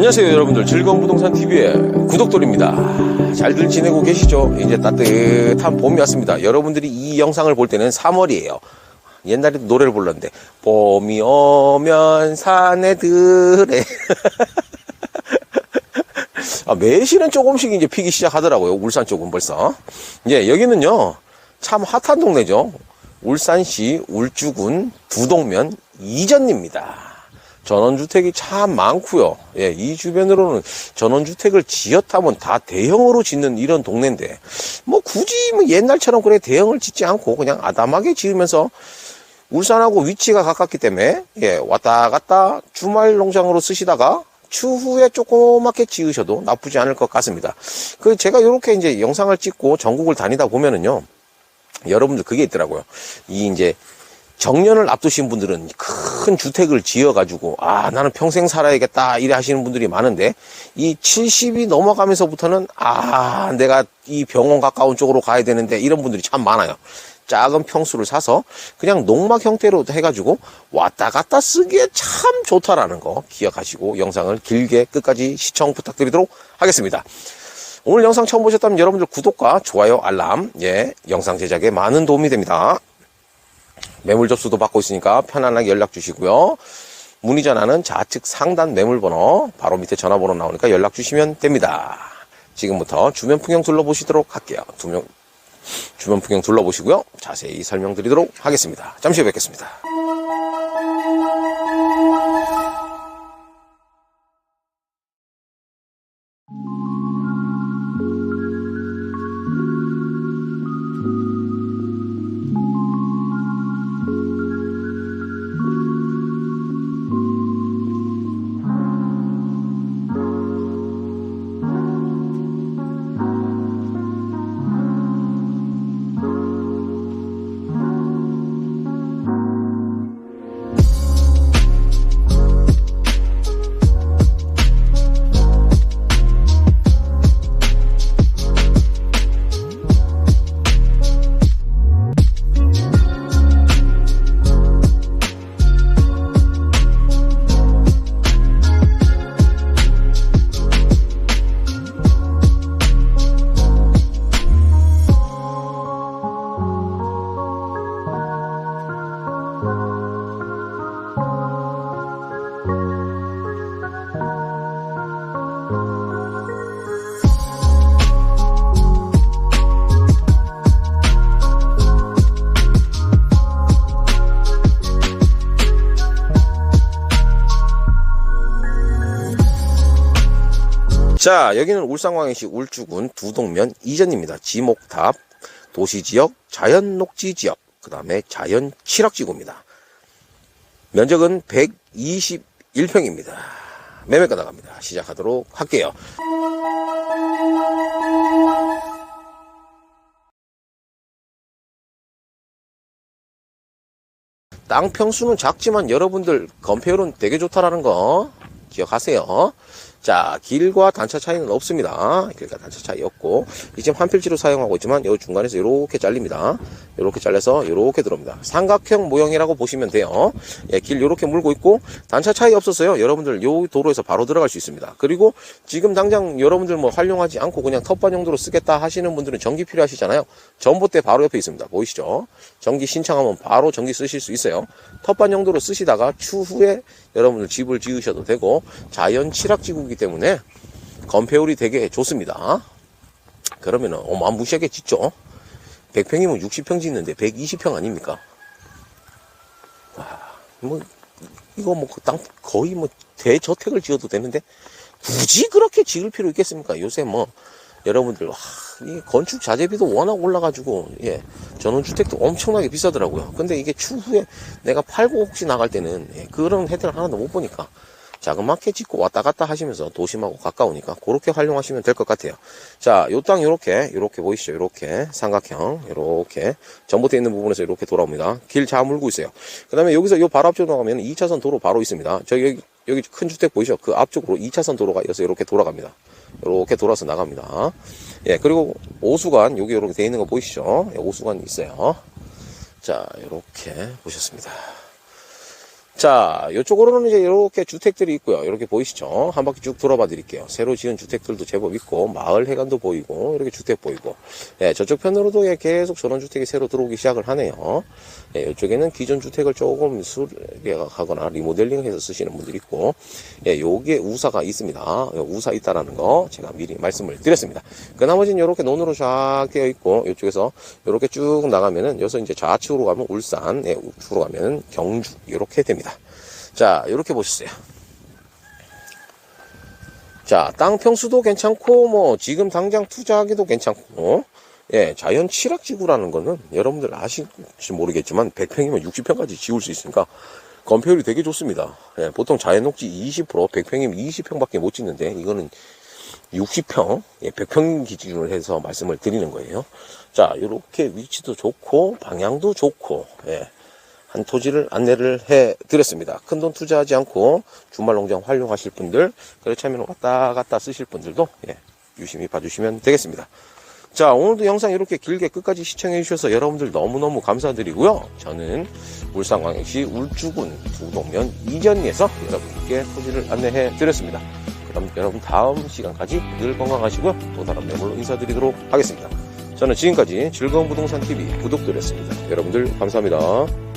안녕하세요 여러분들. 즐거운 부동산 TV의 구독돌입니다. 잘들 지내고 계시죠? 이제 따뜻한 봄이 왔습니다. 여러분들이 이 영상을 볼 때는 3월이에요. 옛날에도 노래를 불렀는데 봄이 오면 산에 들에 아, 매실은 조금씩 이제 피기 시작하더라고요. 울산 쪽은 벌써. 예 여기는요 참 핫한 동네죠. 울산시 울주군 두동면 이전입니다 전원주택이 참 많고요. 예, 이 주변으로는 전원주택을 지었다면 다 대형으로 짓는 이런 동네인데 뭐 굳이 뭐 옛날처럼 그래 대형을 짓지 않고 그냥 아담하게 지으면서 울산하고 위치가 가깝기 때문에 예, 왔다 갔다 주말 농장으로 쓰시다가 추후에 조그맣게 지으셔도 나쁘지 않을 것 같습니다. 그 제가 이렇게 이제 영상을 찍고 전국을 다니다 보면은요. 여러분들 그게 있더라고요. 이 이제 정년을 앞두신 분들은 큰 주택을 지어가지고, 아, 나는 평생 살아야겠다, 이래 하시는 분들이 많은데, 이 70이 넘어가면서부터는, 아, 내가 이 병원 가까운 쪽으로 가야 되는데, 이런 분들이 참 많아요. 작은 평수를 사서 그냥 농막 형태로 해가지고 왔다 갔다 쓰기에 참 좋다라는 거 기억하시고 영상을 길게 끝까지 시청 부탁드리도록 하겠습니다. 오늘 영상 처음 보셨다면 여러분들 구독과 좋아요, 알람, 예, 영상 제작에 많은 도움이 됩니다. 매물 접수도 받고 있으니까 편안하게 연락 주시고요. 문의 전화는 좌측 상단 매물 번호 바로 밑에 전화번호 나오니까 연락 주시면 됩니다. 지금부터 주변 풍경 둘러보시도록 할게요. 두명 주변 풍경 둘러보시고요. 자세히 설명드리도록 하겠습니다. 잠시 후에 뵙겠습니다. 자, 여기는 울산광역시 울주군 두동면 이전입니다. 지목탑, 도시지역, 자연녹지지역, 그 다음에 자연 칠학지구입니다. 면적은 121평입니다. 매매가 나갑니다. 시작하도록 할게요. 땅 평수는 작지만 여러분들 건폐율은 되게 좋다라는 거 기억하세요. 자, 길과 단차 차이는 없습니다. 길과 단차 차이 없고, 이 지금 한 필지로 사용하고 있지만, 이 중간에서 이렇게 잘립니다. 이렇게 잘려서 이렇게 들어옵니다. 삼각형 모형이라고 보시면 돼요. 예, 길 이렇게 물고 있고, 단차 차이 없었어요. 여러분들 요 도로에서 바로 들어갈 수 있습니다. 그리고 지금 당장 여러분들 뭐 활용하지 않고 그냥 텃밭 용도로 쓰겠다 하시는 분들은 전기 필요하시잖아요. 전봇대 바로 옆에 있습니다. 보이시죠? 전기 신청하면 바로 전기 쓰실 수 있어요. 텃밭 용도로 쓰시다가 추후에 여러분들 집을 지으셔도 되고, 자연 칠학지구 이기 때문에 건폐율이 되게 좋습니다. 그러면은 어마무시하게 짓죠. 100평이면 60평 짓는데 120평 아닙니까? 와, 뭐 이거 뭐 땅 거의 뭐 대저택을 지어도 되는데 굳이 그렇게 지을 필요 있겠습니까? 요새 뭐 여러분들 와, 이 건축 자재비도 워낙 올라가지고 예 전원주택도 엄청나게 비싸더라고요. 근데 이게 추후에 내가 팔고 혹시 나갈 때는 예, 그런 혜택을 하나도 못 보니까 자그맣게 짓고 왔다 갔다 하시면서 도심하고 가까우니까 그렇게 활용하시면 될 것 같아요. 자, 요 땅 요렇게 요렇게 보이시죠? 요렇게 삼각형 요렇게 전봇대 있는 부분에서 이렇게 돌아옵니다. 길잘 물고 있어요. 그다음에 여기서 요 바로 앞쪽으로 나가면 2차선 도로 바로 있습니다. 저기 여기, 여기 큰 주택 보이죠? 그 앞쪽으로 2차선 도로가 이어서 이렇게 돌아갑니다. 이렇게 돌아서 나갑니다. 예, 그리고 오수관 여기 이렇게 돼 있는 거 보이시죠? 예, 오수관이 있어요. 자, 이렇게 보셨습니다. 자, 이쪽으로는 이제 이렇게 주택들이 있고요. 이렇게 보이시죠? 한 바퀴 쭉 돌아봐 드릴게요. 새로 지은 주택들도 제법 있고, 마을 해관도 보이고, 이렇게 주택 보이고, 예, 저쪽 편으로도 예, 계속 전원주택이 새로 들어오기 시작을 하네요. 예, 이쪽에는 기존 주택을 조금 수리하거나 리모델링해서 쓰시는 분들이 있고, 예, 요게 우사가 있습니다. 요 우사 있다라는 거 제가 미리 말씀을 드렸습니다. 그 나머지는 이렇게 논으로 쫙 되어 있고, 이쪽에서 이렇게 쭉 나가면은, 여기서 이제 좌측으로 가면 울산, 예, 우측으로 가면 경주, 이렇게 됩니다. 자, 이렇게 보셨어요. 자, 땅 평수도 괜찮고, 뭐, 지금 당장 투자하기도 괜찮고, 예, 자연 칠학지구라는 거는 여러분들 아실지 모르겠지만, 100평이면 60평까지 지을 수 있으니까, 건폐율이 되게 좋습니다. 예, 보통 자연 녹지 20%, 100평이면 20평밖에 못 짓는데, 이거는 60평, 예, 100평 기준으로 해서 말씀을 드리는 거예요. 자, 이렇게 위치도 좋고, 방향도 좋고, 예. 한 토지를 안내를 해 드렸습니다. 큰 돈 투자하지 않고 주말 농장 활용하실 분들, 그렇지 않으면 왔다 갔다 쓰실 분들도 예, 유심히 봐주시면 되겠습니다. 자, 오늘도 영상 이렇게 길게 끝까지 시청해 주셔서 여러분들 너무너무 감사드리고요. 저는 울산광역시 울주군 부동면 이전리에서 여러분께 토지를 안내해 드렸습니다. 그럼 여러분 다음 시간까지 늘 건강하시고요. 또 다른 매물로 인사드리도록 하겠습니다. 저는 지금까지 즐거운 부동산 TV 구독드렸습니다. 여러분들 감사합니다.